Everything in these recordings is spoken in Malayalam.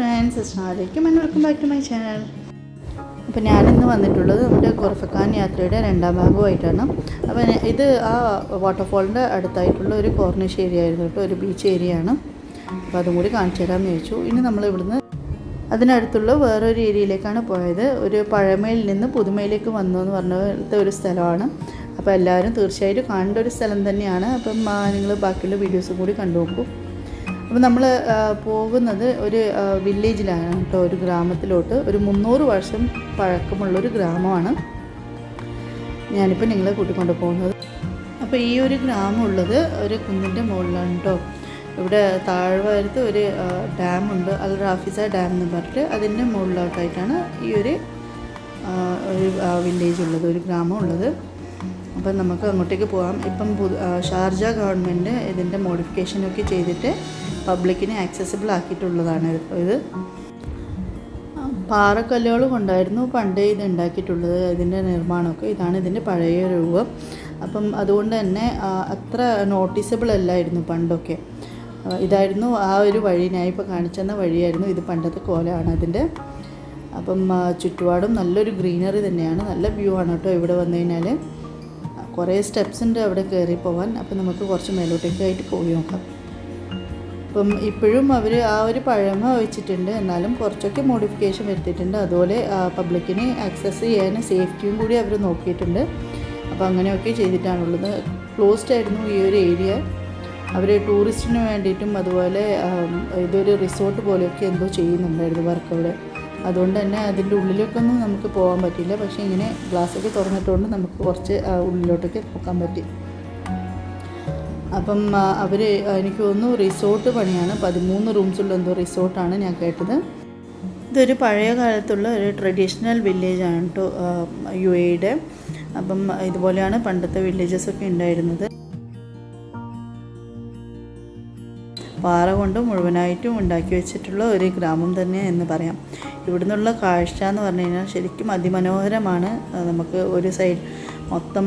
അസ്സലാമലൈക്കും. And welcome back to my channel. അപ്പോൾ ഞാനിന്ന് വന്നിട്ടുള്ളത് നമ്മുടെ കുറഫക്കാൻ യാത്രയുടെ രണ്ടാം ഭാഗമായിട്ടാണ്. അപ്പോൾ ഞാൻ- ഇത് ആ വാട്ടർഫോളിന്റെ അടുത്തായിട്ടുള്ള ഒരു കോർണിഷ് ഏരിയ ആയിരുന്നു കേട്ടോ ഒരു ബീച്ച് ഏരിയ ആണ്. അപ്പോൾ അതും കൂടി കാണിച്ചു തരാമെന്ന് ചോദിച്ചു. ഇനി നമ്മൾ ഇവിടുന്ന് അതിനടുത്തുള്ള വേറൊരു ഏരിയയിലേക്കാണ് പോയത്. ഒരു പഴമയിൽ നിന്ന് പുതുമയിലേക്ക് വന്നു എന്ന് പറഞ്ഞ ഒരു സ്ഥലമാണ്. അപ്പോൾ എല്ലാവരും തീർച്ചയായിട്ടും കാണേണ്ട ഒരു സ്ഥലം തന്നെയാണ്. അപ്പം നിങ്ങൾ ബാക്കിയുള്ള വീഡിയോസും കൂടി കണ്ടു നോക്കൂ. അപ്പോൾ നമ്മൾ പോകുന്നത് ഒരു വില്ലേജിലാണ് കേട്ടോ ഒരു ഗ്രാമത്തിലോട്ട്. ഒരു മുന്നൂറ് വർഷം പഴക്കമുള്ളൊരു ഗ്രാമമാണ്. ഞാനിപ്പോൾ നിങ്ങളെ കൂട്ടിക്കൊണ്ട് പോകുന്നത്. അപ്പോൾ ഈ ഒരു ഗ്രാമം ഉള്ളത് ഒരു കുന്നിന്റെ മുകളിലാണ് കേട്ടോ. ഇവിടെ താഴ്വാരത്ത് ഒരു ഡാമുണ്ട്. അൽ റാഫിസ ഡാം എന്ന് പറഞ്ഞിട്ട് അതിന്റെ മുകളിലോട്ടായിട്ടാണ് ഈ ഒരു വില്ലേജ് ഉള്ളത് ഒരു ഗ്രാമം ഉള്ളത് അപ്പം നമുക്ക് അങ്ങോട്ടേക്ക് പോകാം ഇപ്പം ഷാർജ ഗവൺമെന്റ് ഇതിന്റെ മോഡിഫിക്കേഷനൊക്കെ ചെയ്തിട്ട് പബ്ലിക്കിനെ ആക്സസിബിൾ ആക്കിയിട്ടുള്ളതാണ് ഇത്. പാറക്കല്ലുകൾ കൊണ്ടായിരുന്നു പണ്ട് ഇത് ഉണ്ടാക്കിയിട്ടുള്ളത് ഇതിന്റെ നിർമ്മാണമൊക്കെ. ഇതാണ് ഇതിന്റെ പഴയ രൂപം. അപ്പം അതുകൊണ്ട് തന്നെ അത്ര നോട്ടീസബിൾ അല്ലായിരുന്നു പണ്ടൊക്കെ. ഇതായിരുന്നു ആ ഒരു വഴി. ഞാൻ ഇപ്പോൾ കാണിച്ചെന്ന വഴിയായിരുന്നു ഇത്. പണ്ടത്തെ കോലമാണ് അതിന്റെ. അപ്പം ചുറ്റുപാടും നല്ലൊരു ഗ്രീനറി തന്നെയാണ്. നല്ല വ്യൂ ആണ് കേട്ടോ ഇവിടെ വന്നു കഴിഞ്ഞാൽ കുറേ സ്റ്റെപ്സ് ഉണ്ട് അവിടെ കയറി പോകാൻ അപ്പം നമുക്ക് കുറച്ച് മേലോട്ടേക്കായിട്ട് പോയി നോക്കാം. അപ്പം ഇപ്പോഴും അവർ ആ ഒരു പഴമ വെച്ചിട്ടുണ്ട്. എന്നാലും കുറച്ചൊക്കെ മോഡിഫിക്കേഷൻ വരുത്തിയിട്ടുണ്ട്. അതുപോലെ പബ്ലിക്കിന് ആക്സസ് ചെയ്യാൻ സേഫ്റ്റിയും കൂടി അവർ നോക്കിയിട്ടുണ്ട്. അപ്പോൾ അങ്ങനെയൊക്കെ ചെയ്തിട്ടാണുള്ളത്. ക്ലോസ്ഡ് ആയിരുന്നു ഈ ഒരു ഏരിയ അവർ ടൂറിസ്റ്റിന് വേണ്ടിയിട്ടും അതുപോലെ ഇതൊരു റിസോർട്ട് പോലെയൊക്കെ എന്തോ ചെയ്യുന്നുണ്ടായിരുന്നു വർക്ക് അവിടെ. അതുകൊണ്ട് തന്നെ അതിന്റെ ഉള്ളിലൊക്കെ ഒന്നും നമുക്ക് പോകാൻ പറ്റില്ല. പക്ഷേ ഇങ്ങനെ ഗ്ലാസ്സൊക്കെ തുറന്നിട്ടുകൊണ്ട് നമുക്ക് കുറച്ച് ഉള്ളിലോട്ടൊക്കെ പോക്കാൻ പറ്റി. അപ്പം അവർ എനിക്ക് തോന്നുന്നു റിസോർട്ട് പണിയാണ്. പതിമൂന്ന് റൂംസുള്ള എന്തോ റിസോർട്ടാണ് ഞാൻ കേട്ടത്. ഇതൊരു പഴയ കാലത്തുള്ള ഒരു ട്രഡീഷണൽ വില്ലേജാണ് കേട്ടോ യു എയുടെ. അപ്പം ഇതുപോലെയാണ് പണ്ടത്തെ വില്ലേജസ് ഒക്കെ ഉണ്ടായിരുന്നത്. പാറ കൊണ്ട് മുഴുവനായിട്ടും ഉണ്ടാക്കി വെച്ചിട്ടുള്ള ഒരു ഗ്രാമം തന്നെ എന്ന് പറയാം. ഇവിടുന്നുള്ള കാഴ്ച എന്ന് പറഞ്ഞു കഴിഞ്ഞാൽ ശരിക്കും അതിമനോഹരമാണ്. നമുക്ക് ഒരു സൈഡ് മൊത്തം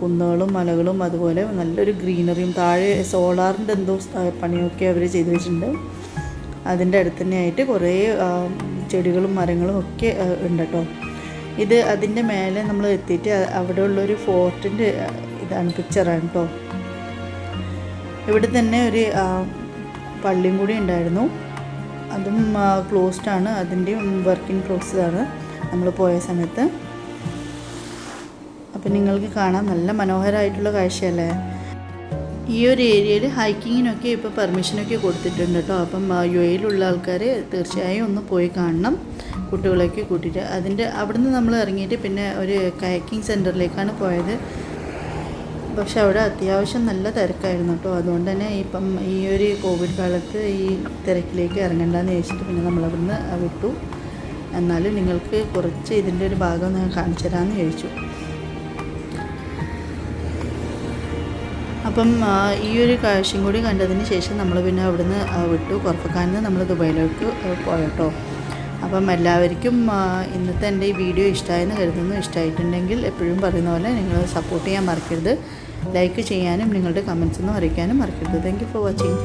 കുന്നുകളും മലകളും അതുപോലെ നല്ലൊരു ഗ്രീനറിയും താഴെ സോളാറിന്റെ എന്തോ പണിയൊക്കെ അവർ ചെയ്തു വെച്ചിട്ടുണ്ട്. അതിന്റെ അടുത്ത് തന്നെയായിട്ട് കുറേ ചെടികളും മരങ്ങളും ഒക്കെ ഉണ്ട് കേട്ടോ. ഇത് അതിന്റെ മേലെ നമ്മൾ എത്തിയിട്ട് അവിടെ ഉള്ളൊരു ഫോർട്ടിന്റെ ഇതാണ് പിക്ചറാണ് കേട്ടോ. ഇവിടെ തന്നെ ഒരു പള്ളിയും കൂടി ഉണ്ടായിരുന്നു. അതും ക്ലോസ്ഡ് ആണ്. അതിന്റെ വർക്കിംഗ് പ്രോസസ് ആണ്. നമ്മൾ പോയ സമയത്ത്. അപ്പം നിങ്ങൾക്ക് കാണാൻ നല്ല മനോഹരമായിട്ടുള്ള കാഴ്ചയല്ലേ? ഈ ഒരു ഏരിയയിൽ ഹൈക്കിങ്ങിനൊക്കെ ഇപ്പോൾ പെർമിഷനൊക്കെ കൊടുത്തിട്ടുണ്ട് കേട്ടോ അപ്പം യു എയിലുള്ള ആൾക്കാർ തീർച്ചയായും ഒന്ന് പോയി കാണണം. കുട്ടികളെയൊക്കെ കൂട്ടിയിട്ട്. അതിന്റെ അവിടുന്ന് നമ്മൾ ഇറങ്ങിയിട്ട് പിന്നെ ഒരു കയക്കിംഗ് സെന്ററിലേക്കാണ് പോയത്. പക്ഷെ അവിടെ അത്യാവശ്യം നല്ല തിരക്കായിരുന്നു കേട്ടോ. അതുകൊണ്ട് തന്നെ ഇപ്പം ഈ ഒരു കോവിഡ് കാലത്ത് ഈ തിരക്കിലേക്ക് ഇറങ്ങണ്ടെന്ന് ചോദിച്ചിട്ട് പിന്നെ നമ്മളവിടുന്ന് വിട്ടു. എന്നാലും നിങ്ങൾക്ക് കുറച്ച് ഇതിന്റെ ഒരു ഭാഗം ഞാൻ കാണിച്ചു തരാമെന്ന് ചോദിച്ചു അപ്പം ഈ ഒരു കാഴ്ചയും കൂടി കണ്ടതിന് ശേഷം നമ്മൾ പിന്നെ അവിടുന്ന് വിട്ടു. കുറഫക്കാനിൽ നിന്ന് നമ്മൾ ദുബായിലേക്ക് പോയട്ടോ. അപ്പം എല്ലാവർക്കും ഇന്നത്തെ എന്റെ ഈ വീഡിയോ ഇഷ്ടമായെന്ന് കരുതുന്നു. ഇഷ്ടമായിട്ടുണ്ടെങ്കിൽ എപ്പോഴും പറയുന്ന പോലെ നിങ്ങൾ സപ്പോർട്ട് ചെയ്യാൻ മറക്കരുത്. ലൈക്ക് ചെയ്യാനും നിങ്ങളുടെ കമൻസ് ഒന്നും അറിയിക്കാനും മറക്കരുത്. Thank for watching